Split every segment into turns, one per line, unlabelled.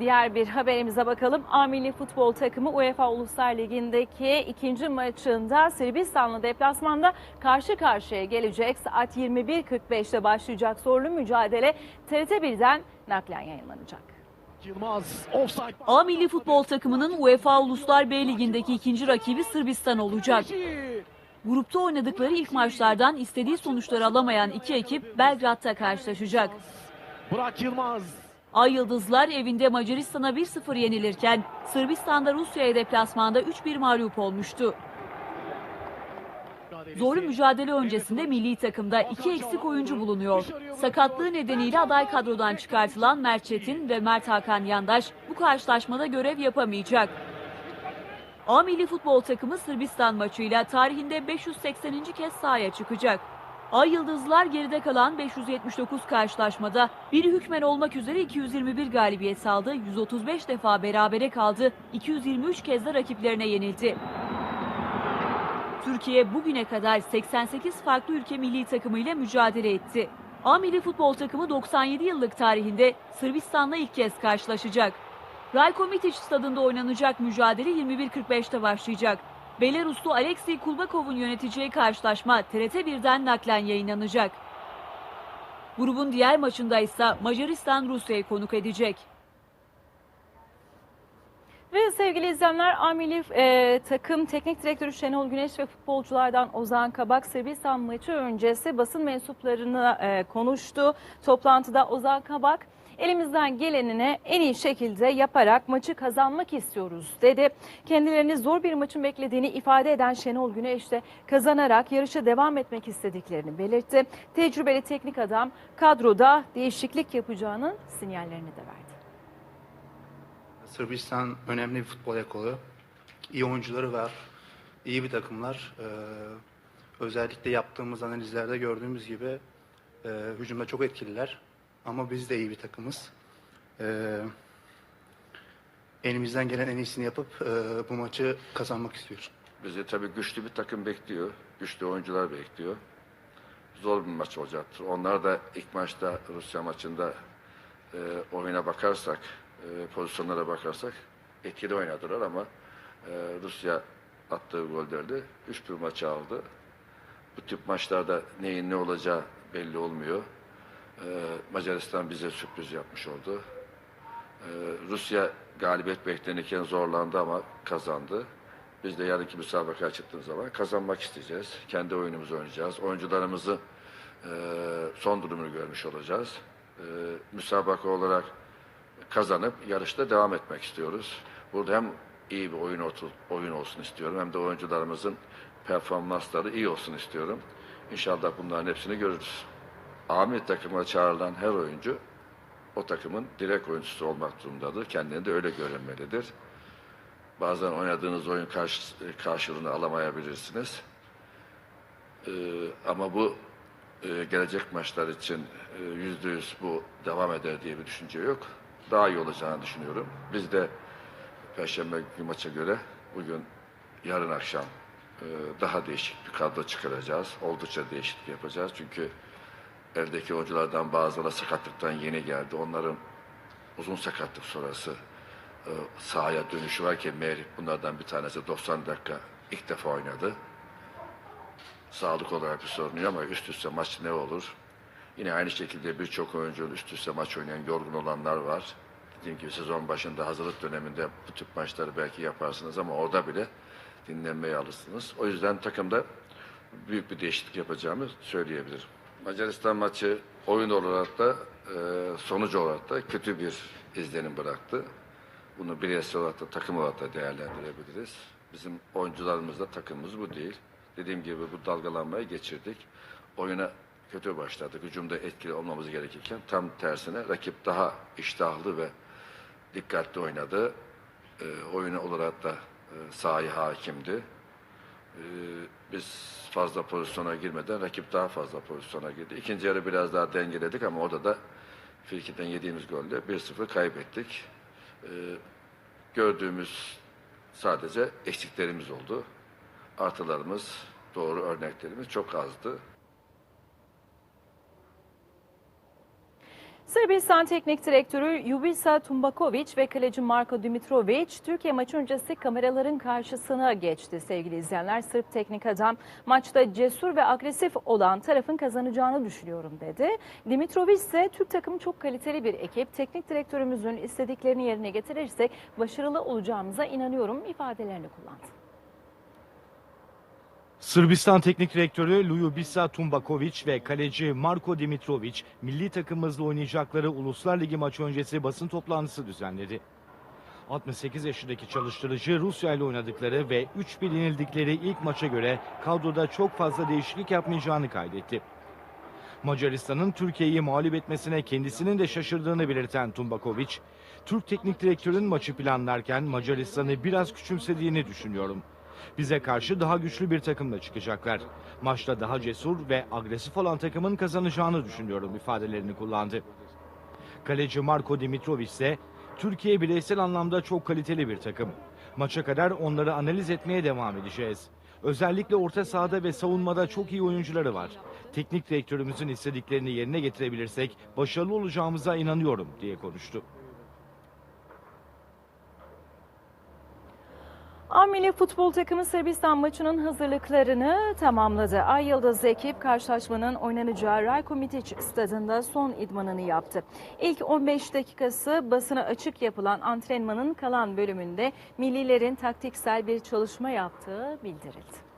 Diğer bir haberimize bakalım. A milli futbol takımı UEFA Uluslar Ligi'ndeki ikinci maçında Sırbistan'la deplasmanda karşı karşıya gelecek. Saat 21.45'te başlayacak zorlu mücadele TRT 1'den naklen yayınlanacak.
Yılmaz.
A milli futbol takımının UEFA Uluslar B Ligi'ndeki ikinci rakibi Sırbistan olacak. Grupta oynadıkları ilk maçlardan istediği sonuçları alamayan iki ekip Belgrad'da karşılaşacak.
Burak Yılmaz.
Ay Yıldızlar evinde Macaristan'a 1-0 yenilirken Sırbistan'da Rusya'ya deplasmanda 3-1 mağlup olmuştu. Zorlu mücadele öncesinde milli takımda iki eksik oyuncu bulunuyor. Sakatlığı nedeniyle aday kadrodan çıkartılan Mert Çetin ve Mert Hakan Yandaş bu karşılaşmada görev yapamayacak. A milli futbol takımı Sırbistan maçıyla tarihinde 580. kez sahaya çıkacak. Ay Yıldızlar geride kalan 579 karşılaşmada biri hükmen olmak üzere 221 galibiyet aldı, 135 defa berabere kaldı, 223 kez de rakiplerine yenildi. Türkiye bugüne kadar 88 farklı ülke milli takımıyla mücadele etti. A milli futbol takımı 97 yıllık tarihinde Sırbistan'la ilk kez karşılaşacak. Rajko stadında oynanacak mücadele 21.45'te başlayacak. Belaruslu Alexey Kulbakov'un yöneteceği karşılaşma TRT 1'den naklen yayınlanacak. Grubun diğer maçında ise Macaristan Rusya'yı konuk edecek.
Ve sevgili izleyenler A milli e, takım teknik direktörü Şenol Güneş ve futbolculardan Ozan Kabak Sırbistan maçı öncesi basın mensuplarına e, konuştu. Toplantıda Ozan Kabak elimizden gelenini en iyi şekilde yaparak maçı kazanmak istiyoruz dedi. Kendilerini zor bir maçın beklediğini ifade eden Şenol Güneş de kazanarak yarışa devam etmek istediklerini belirtti. Tecrübeli teknik adam kadroda değişiklik yapacağının sinyallerini de verdi.
Sırbistan önemli bir futbol ekolü. İyi oyuncuları var. iyi bir takımlar. Ee, özellikle yaptığımız analizlerde gördüğümüz gibi e, hücumda çok etkililer. Ama biz de iyi bir takımız. Ee, elimizden gelen en iyisini yapıp e, bu maçı kazanmak istiyoruz.
Bizi tabii güçlü bir takım bekliyor. Güçlü oyuncular bekliyor. Zor bir maç olacaktır. Onlar da ilk maçta Rusya maçında e, oyuna bakarsak, e, pozisyonlara bakarsak etkili oynadılar ama e, Rusya attığı gollerde 3-1 maçı aldı. Bu tip maçlarda neyin ne olacağı belli olmuyor. E, Macaristan bize sürpriz yapmış oldu. Ee, Rusya galibiyet beklenirken zorlandı ama kazandı. Biz de yarınki müsabakaya çıktığımız zaman kazanmak isteyeceğiz. Kendi oyunumuzu oynayacağız. Oyuncularımızı e, son durumunu görmüş olacağız. E, müsabaka olarak kazanıp yarışta devam etmek istiyoruz. Burada hem iyi bir oyun, oyun olsun istiyorum hem de oyuncularımızın performansları iyi olsun istiyorum. İnşallah bunların hepsini görürüz. Amir takımına çağrılan her oyuncu o takımın direkt oyuncusu olmak durumundadır. Kendini de öyle görünmelidir. Bazen oynadığınız oyun karşı, karşılığını alamayabilirsiniz. Ee, ama bu e, gelecek maçlar için e, yüzde yüz bu devam eder diye bir düşünce yok. Daha iyi olacağını düşünüyorum. Biz de Perşembe günkü maça göre bugün yarın akşam e, daha değişik bir kadro çıkaracağız. Oldukça değişiklik yapacağız. Çünkü eldeki oyunculardan bazıları sakatlıktan yeni geldi. Onların uzun sakatlık sonrası e, sahaya dönüşü varken Merih bunlardan bir tanesi 90 dakika ilk defa oynadı. Sağlık olarak bir sorun yok ama üst üste maç ne olur? Yine aynı şekilde birçok oyuncunun üst üste maç oynayan yorgun olanlar var. Dediğim gibi sezon başında hazırlık döneminde bu tip maçları belki yaparsınız ama orada bile dinlenmeye alırsınız. O yüzden takımda büyük bir değişiklik yapacağımı söyleyebilirim. Macaristan maçı oyun olarak da e, sonuç olarak da kötü bir izlenim bıraktı. Bunu bireysel olarak da takım olarak da değerlendirebiliriz. Bizim oyuncularımızda takımımız bu değil. Dediğim gibi bu dalgalanmayı geçirdik. Oyuna kötü başladık. Hücumda etkili olmamız gerekirken tam tersine rakip daha iştahlı ve dikkatli oynadı. E, oyunu olarak da e, sahaya hakimdi. Ee, biz fazla pozisyona girmeden rakip daha fazla pozisyona girdi. İkinci yarı biraz daha dengeledik ama orada da Firkit'ten yediğimiz golde 1-0 kaybettik. Ee, gördüğümüz sadece eksiklerimiz oldu. Artılarımız, doğru örneklerimiz çok azdı.
Sırbistan Teknik Direktörü Jubisa Tumbakovic ve kaleci Marko Dimitrovic Türkiye maçı öncesi kameraların karşısına geçti sevgili izleyenler. Sırp teknik adam maçta cesur ve agresif olan tarafın kazanacağını düşünüyorum dedi. Dimitrovic ise Türk takımı çok kaliteli bir ekip. Teknik direktörümüzün istediklerini yerine getirirsek başarılı olacağımıza inanıyorum ifadelerini kullandı.
Sırbistan Teknik Direktörü Ljubisa Tumbakovic ve kaleci Marko Dimitrovic milli takımımızla oynayacakları Uluslar Ligi maçı öncesi basın toplantısı düzenledi. 68 yaşındaki çalıştırıcı Rusya ile oynadıkları ve 3-1 yenildikleri ilk maça göre kadroda çok fazla değişiklik yapmayacağını kaydetti. Macaristan'ın Türkiye'yi mağlup etmesine kendisinin de şaşırdığını belirten Tumbakovic, Türk teknik direktörün maçı planlarken Macaristan'ı biraz küçümsediğini düşünüyorum. Bize karşı daha güçlü bir takımla çıkacaklar. Maçta daha cesur ve agresif olan takımın kazanacağını düşünüyorum ifadelerini kullandı. Kaleci Marko Dimitrovic ise Türkiye bireysel anlamda çok kaliteli bir takım. Maça kadar onları analiz etmeye devam edeceğiz. Özellikle orta sahada ve savunmada çok iyi oyuncuları var. Teknik direktörümüzün istediklerini yerine getirebilirsek başarılı olacağımıza inanıyorum diye konuştu.
A futbol takımı Sırbistan maçının hazırlıklarını tamamladı. Ay Yıldız ekip karşılaşmanın oynanacağı Rajko Mitic stadında son idmanını yaptı. İlk 15 dakikası basına açık yapılan antrenmanın kalan bölümünde millilerin taktiksel bir çalışma yaptığı bildirildi.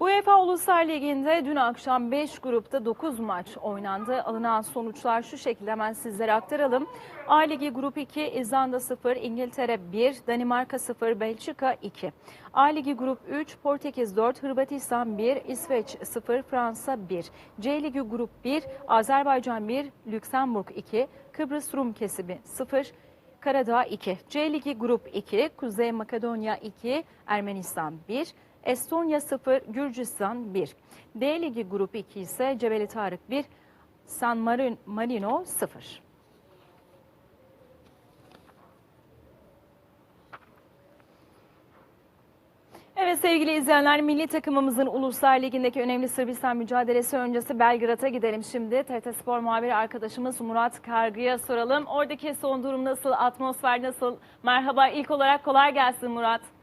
UEFA Uluslar Ligi'nde dün akşam 5 grupta 9 maç oynandı. Alınan sonuçlar şu şekilde hemen sizlere aktaralım. A Ligi Grup 2 İzlanda 0, İngiltere 1, Danimarka 0, Belçika 2. A Ligi Grup 3 Portekiz 4, Hırvatistan 1, İsveç 0, Fransa 1. C Ligi Grup 1 Azerbaycan 1, Lüksemburg 2, Kıbrıs Rum kesimi 0, Karadağ 2. C Ligi Grup 2 Kuzey Makedonya 2, Ermenistan 1, Estonya 0, Gürcistan 1. D Ligi Grup 2 ise Cebeli Tarık 1, San Marin- Marino 0. Evet sevgili izleyenler milli takımımızın Uluslar Ligi'ndeki önemli Sırbistan mücadelesi öncesi Belgrad'a gidelim şimdi. TRT Spor muhabiri arkadaşımız Murat Kargı'ya soralım. Oradaki son durum nasıl, atmosfer nasıl? Merhaba ilk olarak kolay gelsin Murat.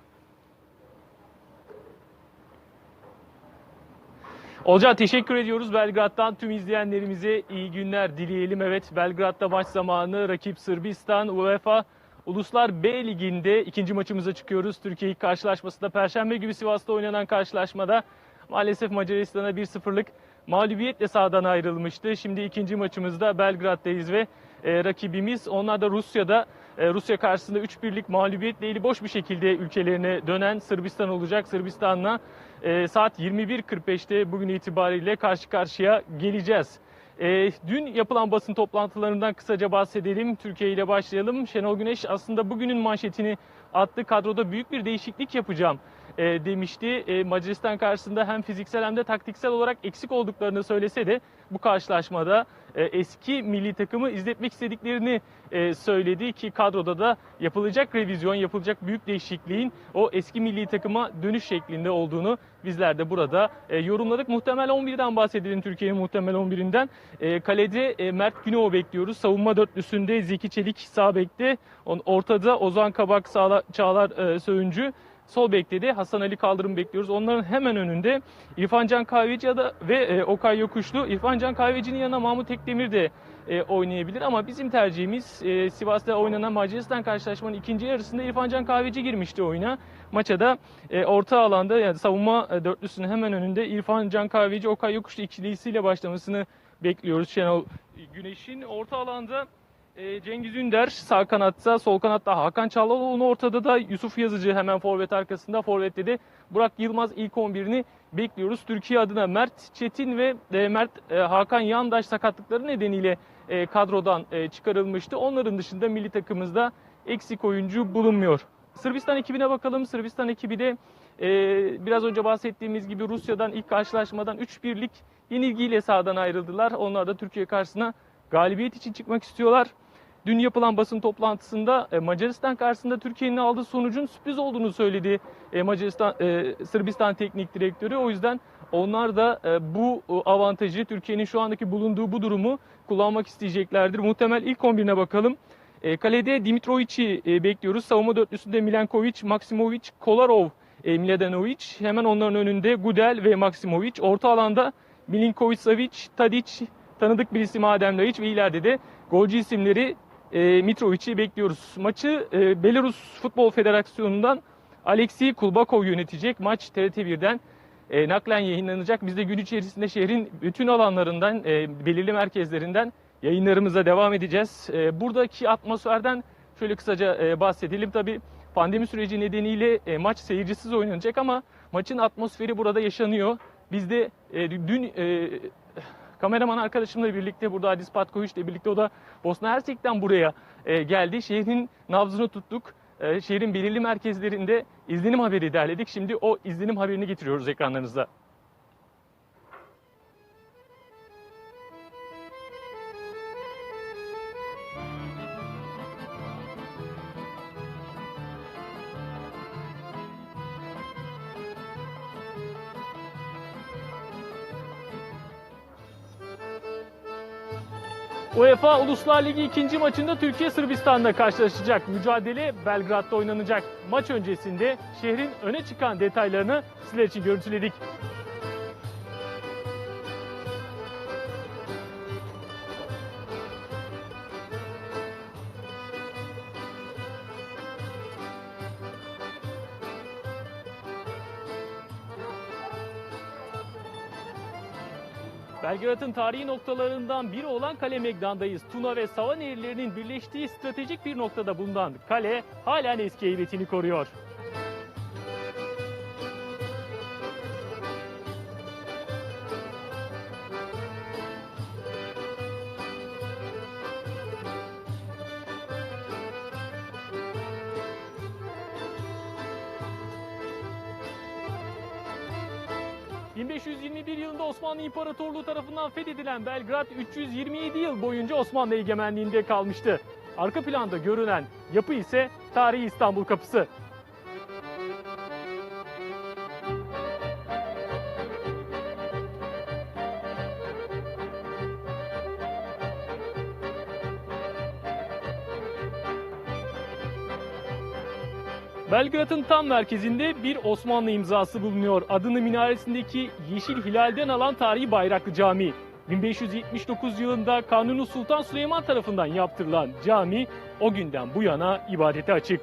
Olca teşekkür ediyoruz. Belgrad'dan tüm izleyenlerimize iyi günler dileyelim. Evet Belgrad'da maç zamanı rakip Sırbistan UEFA Uluslar B Ligi'nde ikinci maçımıza çıkıyoruz. Türkiye ilk karşılaşmasında Perşembe günü Sivas'ta oynanan karşılaşmada maalesef Macaristan'a 1-0'lık mağlubiyetle sahadan ayrılmıştı. Şimdi ikinci maçımızda Belgrad'dayız ve e, rakibimiz onlar da Rusya'da e, Rusya karşısında 3-1'lik mağlubiyetle eli boş bir şekilde ülkelerine dönen Sırbistan olacak. Sırbistan'la e, saat 21.45'te bugün itibariyle karşı karşıya geleceğiz. E, dün yapılan basın toplantılarından kısaca bahsedelim. Türkiye ile başlayalım. Şenol Güneş aslında bugünün manşetini attı. Kadroda büyük bir değişiklik yapacağım e, demişti. E, Macaristan karşısında hem fiziksel hem de taktiksel olarak eksik olduklarını söylese de bu karşılaşmada e, eski milli takımı izletmek istediklerini e, söyledi ki kadroda da yapılacak revizyon, yapılacak büyük değişikliğin o eski milli takıma dönüş şeklinde olduğunu bizler de burada e, yorumladık. Muhtemel 11'den bahsedelim Türkiye'nin muhtemel 11'inden. E, kalede e, Mert Günok'u bekliyoruz. Savunma dörtlüsünde Zeki Çelik sağ bekte. Ortada Ozan Kabak, Sağla, Çağlar e, Söğüncü. Sol bekte de Hasan Ali Kaldırım bekliyoruz. Onların hemen önünde İrfan Can Kahveci ya da ve e, Okay Yokuşlu. İrfan Can Kahveci'nin yanına Mahmut Tekdemir de e, oynayabilir ama bizim tercihimiz e, Sivas'ta oynanan Macaristan karşılaşmanın ikinci yarısında İrfan Can Kahveci girmişti oyuna. Maça da e, orta alanda yani savunma e, dörtlüsünün hemen önünde İrfan Can Kahveci Okay Yokuşlu ikilisiyle başlamasını bekliyoruz Şenol Güneş'in. Orta alanda e, Cengiz Ünder sağ kanatta, sol kanatta Hakan Çalhanoğlu ortada da Yusuf Yazıcı hemen forvet arkasında. Forvet'te de Burak Yılmaz ilk 11'ini bekliyoruz. Türkiye adına Mert Çetin ve e, Mert e, Hakan Yandaş sakatlıkları nedeniyle e, kadrodan çıkarılmıştı. Onların dışında milli takımımızda eksik oyuncu bulunmuyor. Sırbistan ekibine bakalım. Sırbistan ekibi de biraz önce bahsettiğimiz gibi Rusya'dan ilk karşılaşmadan 3-1'lik yenilgiyle sahadan ayrıldılar. Onlar da Türkiye karşısına galibiyet için çıkmak istiyorlar. Dün yapılan basın toplantısında e, Macaristan karşısında Türkiye'nin aldığı sonucun sürpriz olduğunu söyledi e, Macaristan e, Sırbistan Teknik Direktörü. O yüzden onlar da bu avantajı Türkiye'nin şu andaki bulunduğu bu durumu kullanmak isteyeceklerdir. Muhtemel ilk 11'ine bakalım. Kalede Dimitrovic'i bekliyoruz. Savunma dörtlüsünde Milenkovic, Maksimovic, Kolarov, e, Mladenovic. Hemen onların önünde Gudel ve Maksimovic. Orta alanda Milinkovic, Savic, Tadic, tanıdık bir isim Adem Laiç ve ileride de golcü isimleri e, Mitrovic'i bekliyoruz. Maçı e, Belarus Futbol Federasyonu'ndan Alexey Kulbakov yönetecek. Maç TRT1'den e, naklen yayınlanacak. Biz de gün içerisinde şehrin bütün alanlarından, e, belirli merkezlerinden yayınlarımıza devam edeceğiz. E, buradaki atmosferden şöyle kısaca e, bahsedelim. Tabii pandemi süreci nedeniyle e, maç seyircisiz oynanacak ama maçın atmosferi burada yaşanıyor. Biz de e, dün e, kameraman arkadaşımla birlikte burada Adis Patkovic ile birlikte o da Bosna Hersek'ten buraya e, geldi. Şehrin nabzını tuttuk. E, şehrin belirli merkezlerinde izlenim haberi derledik. Şimdi o izlenim haberini getiriyoruz ekranlarınıza. UEFA Uluslar Ligi ikinci maçında Türkiye Sırbistan'la karşılaşacak. Mücadele Belgrad'da oynanacak. Maç öncesinde şehrin öne çıkan detaylarını sizler için görüntüledik. Belgrad'ın tarihi noktalarından biri olan Kale Megdan'dayız. Tuna ve Sava nehirlerinin birleştiği stratejik bir noktada bulunan kale halen eski heybetini koruyor. ...1521 yılında Osmanlı İmparatorluğu tarafından fethedilen Belgrad... ...327 yıl boyunca Osmanlı egemenliğinde kalmıştı. Arka planda görünen yapı ise tarihi İstanbul Kapısı. Belgrad'ın tam merkezinde bir Osmanlı imzası bulunuyor. Adını minaresindeki yeşil hilalden alan tarihi Bayraklı Camii. 1579 yılında Kanuni Sultan Süleyman tarafından yaptırılan cami o günden bu yana ibadete açık.